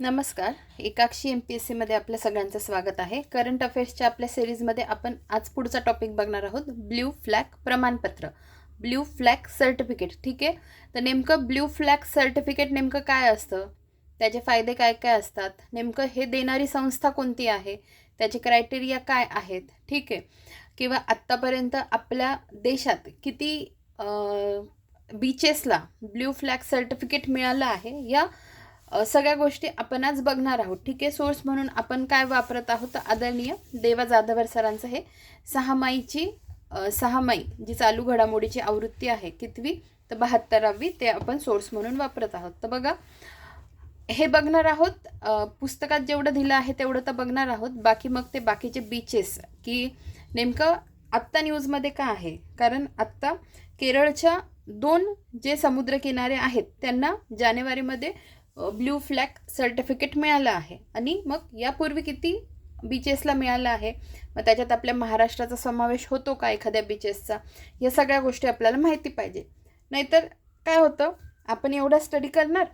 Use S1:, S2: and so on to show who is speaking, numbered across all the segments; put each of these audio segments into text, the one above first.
S1: नमस्कार. एकाक्षी M P S सीमध्ये आपल्या सगळ्यांचं स्वागत आहे. करंट अफेअर्सच्या आपल्या सिरीजमध्ये आपण आज पुढचा टॉपिक बघणार आहोत. ब्ल्यू फ्लॅग प्रमाणपत्र. ब्ल्यू फ्लॅग सर्टिफिकेट ठीक आहे? तर नेमकं ब्ल्यू फ्लॅग सर्टिफिकेट नेमकं काय असतं? त्याचे फायदे काय काय असतात? नेमकं हे देणारी संस्था कोणती आहे? त्याचे क्रायटेरिया काय आहेत? ठीक आहे? किंवा आत्तापर्यंत आपल्या देशात किती बीचेसला ब्ल्यू फ्लॅग सर्टिफिकेट मिळालं आहे? या सगळ्या गोष्टी आपण आज बघणार आहोत. ठीक आहे? सोर्स म्हणून आपण काय वापरत आहोत? तर आदरणीय देवा जाधवर सरांचं हे सहामाईची सहामाई जी चालू घडामोडीची आवृत्ती आहे कितवी तर बहात्तरावी ते आपण सोर्स म्हणून वापरत आहोत. तर बघा हे बघणार आहोत. पुस्तकात जेवढं दिलं आहे तेवढं तर बघणार आहोत. बाकी मग ते बाकीचे बीचेस की नेमकं आत्ता न्यूजमध्ये का आहे? कारण आत्ता केरळच्या दोन जे समुद्रकिनारे आहेत त्यांना जानेवारीमध्ये ब्ल्यू फ्लॅग सर्टिफिकेट मिळालं आहे. आणि मग यापूर्वी किती बीचेसला मिळालं आहे? मग त्याच्यात आपल्या महाराष्ट्राचा समावेश होतो का एखाद्या बीचेसचा या सगळ्या गोष्टी आपल्याला माहिती पाहिजे. नाहीतर काय होतं? आपण एवढा स्टडी करणार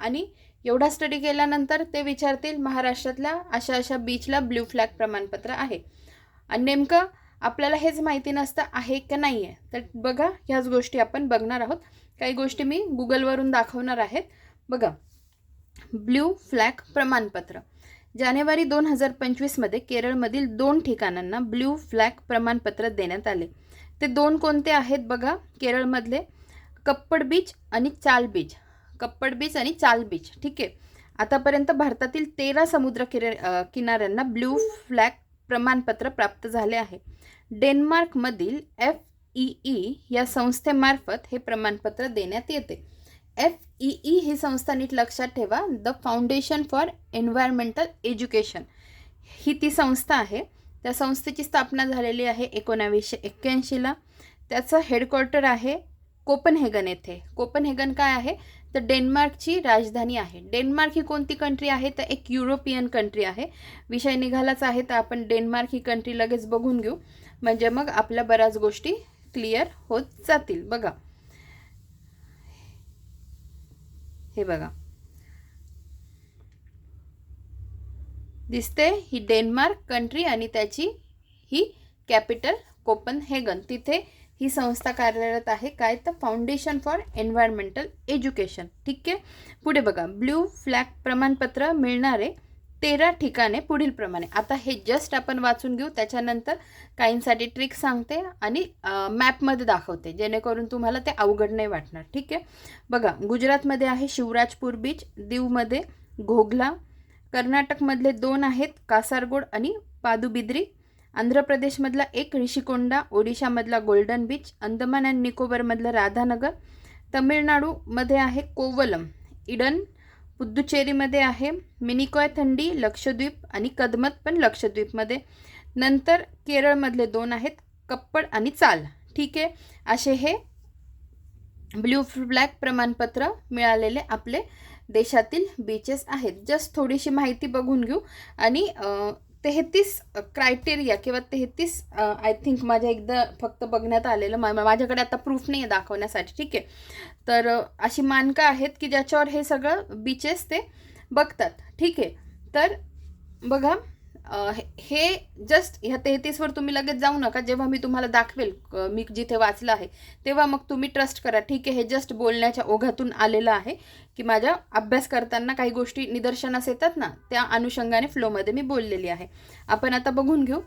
S1: आणि एवढा स्टडी केल्यानंतर ते विचारतील महाराष्ट्रातल्या अशा अशा बीचला ब्ल्यू फ्लॅग प्रमाणपत्र आहे. आणि नेमकं आपल्याला हेच माहिती नसतं आहे का नाही आहे तर बघा ह्याच गोष्टी आपण बघणार आहोत. काही गोष्टी मी गुगलवरून दाखवणार आहेत. बघा ब्ल्यू फ्लॅग प्रमाणपत्र. जानेवारी दोन हजार पंचवीसमध्ये केरळमधील दोन ठिकाणांना ब्ल्यू फ्लॅग प्रमाणपत्र देण्यात आले. ते दोन कोणते आहेत बघा? केरळमधले कप्पड बीच आणि चाल बीच. कप्पड बीच आणि चाल बीच. ठीक आहे? आतापर्यंत भारतातील तेरा समुद्र किरे किनाऱ्यांना ब्ल्यू फ्लॅग प्रमाणपत्र प्राप्त झाले आहे. डेन्मार्कमधील एफ ई ई या संस्थेमार्फत हे प्रमाणपत्र देण्यात येते. एफ ई ई ही संस्था नीट लक्षात ठेवा. The foundation for environmental education ही ती संस्था आहे. त्या संस्थेची स्थापना झालेली आहे एकोणावीसशे एक्क्याऐंशीला. त्याचं हेडक्वार्टर आहे कोपनहेगन येथे. कोपनहेगन काय आहे? तर डेन्मार्कची राजधानी आहे. डेन्मार्क ही कोणती कंट्री आहे? तर एक युरोपियन कंट्री आहे. विषय निघालाच आहे तर आपण डेन्मार्क ही कंट्री लगेच बघून घेऊ. म्हणजे मग आपल्या बऱ्याच गोष्टी क्लिअर होत जातील. बघा. हे बघा. दिसते ही डेन्मार्क कंट्री आणि त्याची ही कॅपिटल कोपनहेगन तिथे ही संस्था कार्यरत आहे. काय? तर फाउंडेशन फॉर एन्व्हायरमेंटल एज्युकेशन ठीक आहे? पुढे बघा. ब्ल्यू फ्लॅग प्रमाणपत्र मिळणारे तेरा ठिकाणे पुढील प्रमाणे. आता हे जस्ट आपण वाचून घेऊ. त्याच्यानंतर काहींसाठी ट्रिक सांगते आणि मॅपमध्ये दाखवते. जेणेकरून तुम्हाला ते अवघड नाही वाटणार. ठीक आहे? बघा गुजरातमध्ये आहे शिवराजपूर बीच दीवमध्ये घोघला कर्नाटकमधले दोन आहेत कासारगोड आणि पादुबिद्री. आंध्र प्रदेशमधला एक ऋषिकोंडा ओडिशामधला गोल्डन बीच अंदमान अँड निकोबारमधलं राधानगर. तमिळनाडूमध्ये आहे कोवलम इडन पुद्दुचेरीमध्ये आहे. मिनिकॉय थंडी लक्षद्वीप आणि कदमत पण लक्षद्वीपमध्ये. नंतर केरळमधले दोन आहेत कप्पड आणि चाल. ठीक आहे? असे हे ब्ल्यू ब्लॅक प्रमाणपत्र मिळालेले आपले देशातील बीचेस आहेत. जस्ट थोडीशी माहिती बघून घेऊ. आणि तेहतीस क्रायटेरिया किंवा तेहतीस आय थिंक माझ्या एकदा फक्त बघण्यात आलेलं मा माझ्याकडे आता प्रूफ नाही आहे दाखवण्यासाठी ठीक आहे? तर अशी मानकं आहेत की ज्याच्यावर हे सगळं बीचेस ते बघतात ठीक आहे? तर बघा हे- हे जस्ट ह्या तेहतीसवर तुम्ही लगेच जाऊ नका. जेव्हा मी तुम्हाला दाखवेल मी जिथे वाचलं आहे तेव्हा मग तुम्ही ट्रस्ट करा. ठीक आहे हे जस्ट बोलण्याच्या ओघातून आलेलं आहे की माझ्या अभ्यास करताना काही गोष्टी निदर्शनास येतात ना त्या अनुषंगाने फ्लोमध्ये मी बोललेली आहे. आपण आता बघून घेऊ.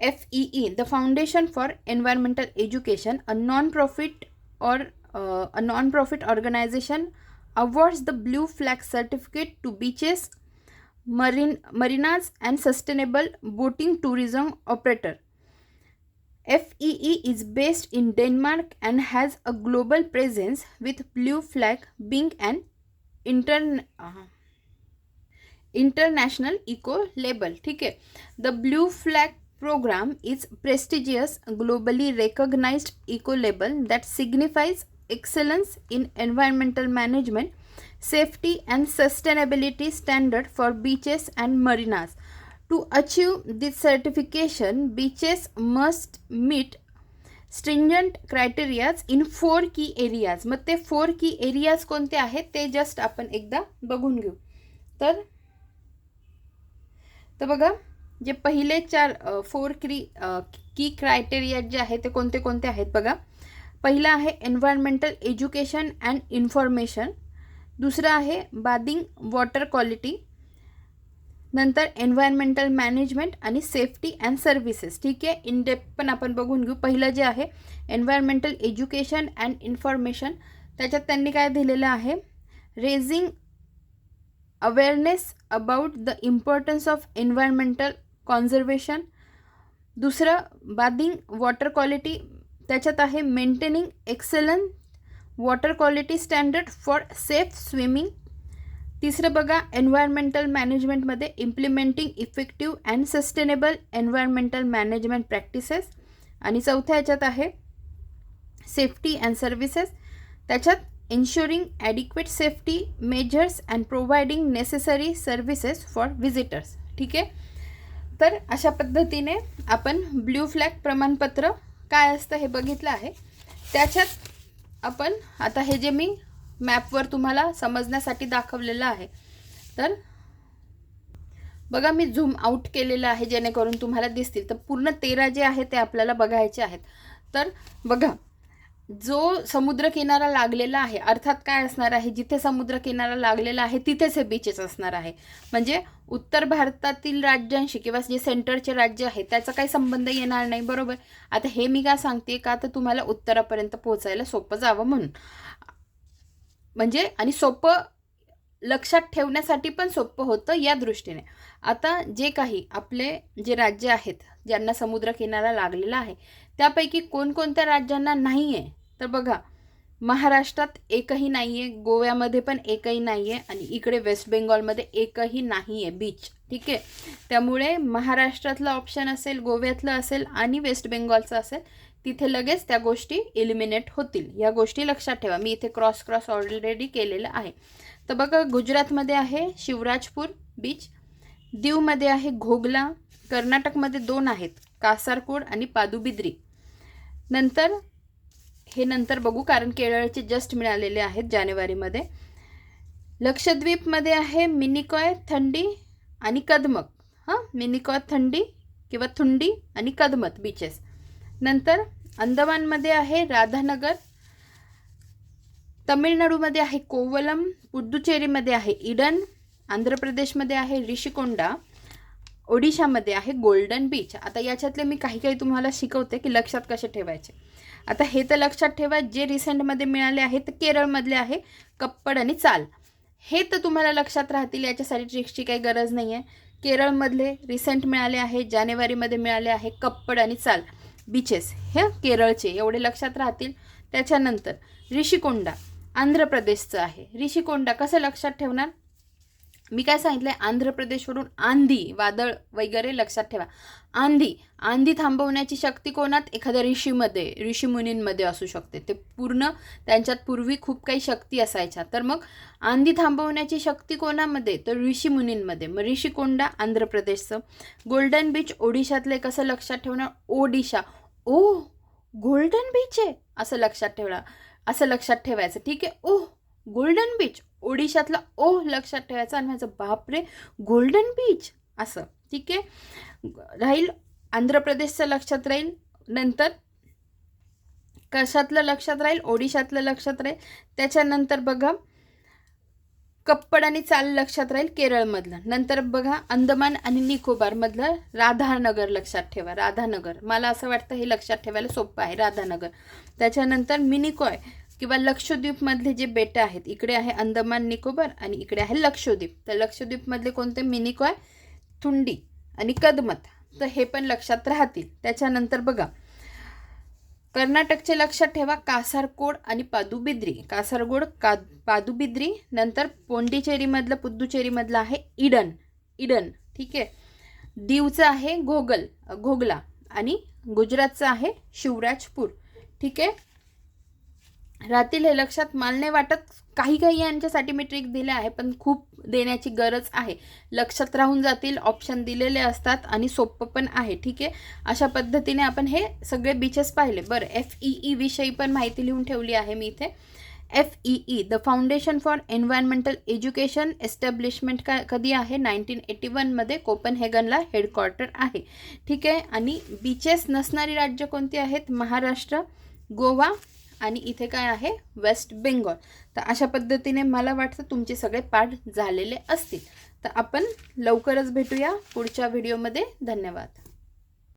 S1: F E E the foundation for environmental education a non profit or a non profit organisation awards the blue flag certificate to beaches marine, marinas and sustainable boating tourism operator. FEE is based in Denmark and has a global presence with Blue Flag being an intern, uh, international eco label. Okay. The Blue Flag program is prestigious globally recognized eco label that signifies excellence in environmental management safety and sustainability standard for beaches and marinas. To achieve this certification beaches must meet stringent criterias in four key areas मग ते four key areas कोणते आहेत ते just आपण एकदा बघून घेऊ. तर तर बघा जे पहिले चार फोर क्री की क्रायटेरिया जे आहे ते कोणते कोणते आहेत बघा. पहिलं आहे एन्व्हायरमेंटल एज्युकेशन अँड इन्फॉर्मेशन दुसरं आहे बादिंग वॉटर क्वालिटी. नंतर एन्व्हायरमेंटल मॅनेजमेंट आणि सेफ्टी अँड सर्व्हिसेस. ठीक आहे? इन डेप्थ पण आपण बघून घेऊ. पहिलं जे आहे एन्व्हायरमेंटल एज्युकेशन अँड इन्फॉर्मेशन. त्याच्यात त्यांनी काय दिलेलं आहे? Raising awareness about the importance of environmental conservation. दुसरं बादिंग वॉटर क्वालिटी. त्याच्यात आहे maintaining excellence water quality standard for safe swimming. तिसरं बघा environmental मॅनेजमेंटमध्ये implementing effective and sustainable environmental management practices आणि चौथ्या याच्यात आहे सेफ्टी अँड सर्व्हिसेस त्याच्यात ensuring adequate safety measures and providing necessary services for visitors ठीक आहे? तर अशा पद्धतीने आपण ब्ल्यू फ्लॅग प्रमाणपत्र काय असतं हे बघितलं आहे. त्याच्यात आपण आता हे जे मी मॅपवर तुम्हाला समजण्यासाठी दाखवलेलं आहे तर बघा मी झूम आऊट केलेलं आहे जेणेकरून तुम्हाला दिसतील. तर पूर्ण तेरा जे आहे ते आपल्याला बघायचे आहेत. तर बघा जो समुद्रकिनारा लागलेला आहे अर्थात काय असणार आहे जिथे समुद्रकिनारा लागलेला आहे तिथेच हे बीचेस असणार आहे. म्हणजे उत्तर भारतातील राज्यांशी किंवा जे सेंटरचे राज्य आहे त्याचा काही संबंध येणार नाही बरोबर? आता हे मी का सांगते का? तर तुम्हाला उत्तरापर्यंत पोहोचायला सोपं जावं म्हणून. म्हणजे आणि सोपं लक्षात ठेवण्यासाठी पण सोपं होतं या दृष्टीने. आता जे काही आपले जे राज्य आहेत ज्यांना समुद्रकिनारा लागलेला आहे त्यापैकी कोणकोणत्या राज्यांना नाही आहे तर बघा महाराष्ट्रात एकही नाही आहे गोव्यामध्ये पण एकही नाही आहे आणि इकडे वेस्ट बेंगॉलमध्ये एकही नाही आहे बीच ठीक? आहे त्यामुळे महाराष्ट्रातलं ऑप्शन असेल गोव्यातलं असेल आणि वेस्ट बेंगॉलचं असेल तिथे लगेच त्या गोष्टी इलिमिनेट होतील. या गोष्टी लक्षात ठेवा. मी इथे क्रॉस क्रॉस ऑलरेडी केलेलं आहे. तर बघा गुजरातमध्ये आहे शिवराजपूर बीच दीवमध्ये आहे घोगला कर्नाटकमध्ये दोन आहेत कासारकोड आणि पादुबिद्री. नंतर हे नंतर बघू कारण केरळचे जस्ट मिळालेले आहेत जानेवारीमध्ये. लक्षद्वीपमध्ये आहे मिनिकॉय थंडी आणि कदमक. हां? मिनिकॉय थंडी किंवा थुंडी आणि कदमत बीचेस नंतर अंदमानमध्ये आहे राधानगर. तमिळनाडूमध्ये आहे कोवलम. पुद्दुचेरीमध्ये आहे इडन. आंध्र प्रदेशमध्ये आहे ऋषिकोंडा. ओडिशामध्ये आहे गोल्डन बीच. आता याच्यातले मी काही काही तुम्हाला शिकवते की लक्षात कसे ठेवायचे. आता हे तर लक्षात ठेवा जे रिसेंटमध्ये मिळाले आहे ते केरळमधले आहे कप्पड आणि चाल. हे तर तुम्हाला लक्षात राहतील याच्यासाठी ट्रिक्सची काही गरज नाही आहे केरळमधले रिसेंट मिळाले आहे जानेवारीमध्ये मिळाले आहे कप्पड आणि चाल. बीचेस हे केरळचे एवढे लक्षात राहतील. त्याच्यानंतर ऋषिकोंडा आंध्र प्रदेशचं आहे. ऋषिकोंडा कसं लक्षात ठेवणार? मी काय सांगितलं आहे आंध्र प्रदेशवरून आंधी वादळ वगैरे लक्षात ठेवा. आंधी आंधी थांबवण्याची शक्ती कोणात? एखाद्या ऋषीमध्ये ऋषीमुनींमध्ये असू शकते. ते पूर्ण त्यांच्यात पूर्वी खूप काही शक्ती असायच्या. तर मग आंधी थांबवण्याची शक्ती कोणामध्ये? तर ऋषीमुनींमध्ये. मग ऋषिकोंडा आंध्र प्रदेशचं. गोल्डन बीच ओडिशातले कसं लक्षात ठेवणार ओडिशा. ओ गोल्डन बीच आहे असं लक्षात ठेवणार असं लक्षात ठेवायचं. ठीक आहे? ओह गोल्डन बीच. ओडिशातला ओह लक्षात ठेवायचं आणि माझं बापरे गोल्डन बीच असं. ठीक आहे? राहील आंध्र प्रदेशचं लक्षात राहील. नंतर कशातलं लक्षात राहील? ओडिशातलं लक्षात राहील. त्याच्यानंतर बघा कप्पड आणि चाल लक्षात राहील केरळमधलं. नंतर बघा अंदमान आणि निकोबारमधलं राधानगर लक्षात ठेवा. राधानगर. मला असं वाटतं हे लक्षात ठेवायला सोपं आहे. राधानगर. त्याच्यानंतर मिनिकॉय. किंवा लक्षद्वीपमधले जे बेटं आहेत इकडे आहे अंदमान निकोबार आणि इकडे आहे लक्षद्वीप. तर लक्षद्वीपमधले कोणते? मिनिकॉय थुंडी आणि कदमत. तर हे पण लक्षात राहतील. त्याच्यानंतर बघा कर्नाटकचे लक्षात ठेवा कासारकोड आणि पादुबिद्री. कासारगोड का पादुबिद्री नंतर पोंडिचेरीमधलं पुद्दुचेरीमधलं आहे इडन. इडन ठीक आहे? दीवचं आहे घोगल घोगला आणि गुजरातचं आहे शिवराजपूर ठीक आहे? राहतील हे लक्षात माल नाही वाटत काही काही यांच्यासाठी मी ट्रिक दिल्या आहे पण खूप देण्याची गरज आहे. लक्षात राहून जातील ऑप्शन दिलेले असतात आणि सोपं पण आहे ठीक आहे? अशा पद्धतीने आपण हे सगळे बीचेस पाहिले. बरं एफ ई ई विषयी पण माहिती लिहून ठेवली आहे मी इथे. F E E the foundation for environmental education establishment का कधी आहे? नाईन्टीन एटी वनमध्ये कोपनहेगनला हेडक्वार्टर आहे. ठीक आहे? आणि बीचेस नसणारी राज्य कोणती आहेत? महाराष्ट्र गोवा आणि इथे काय आहे? वेस्ट बेंगॉल तर अशा पद्धतीने मला वाटतं तुमचे सगळे पाठ झालेले असतील. तर आपण लवकरच भेटूया पुढच्या व्हिडिओमध्ये धन्यवाद.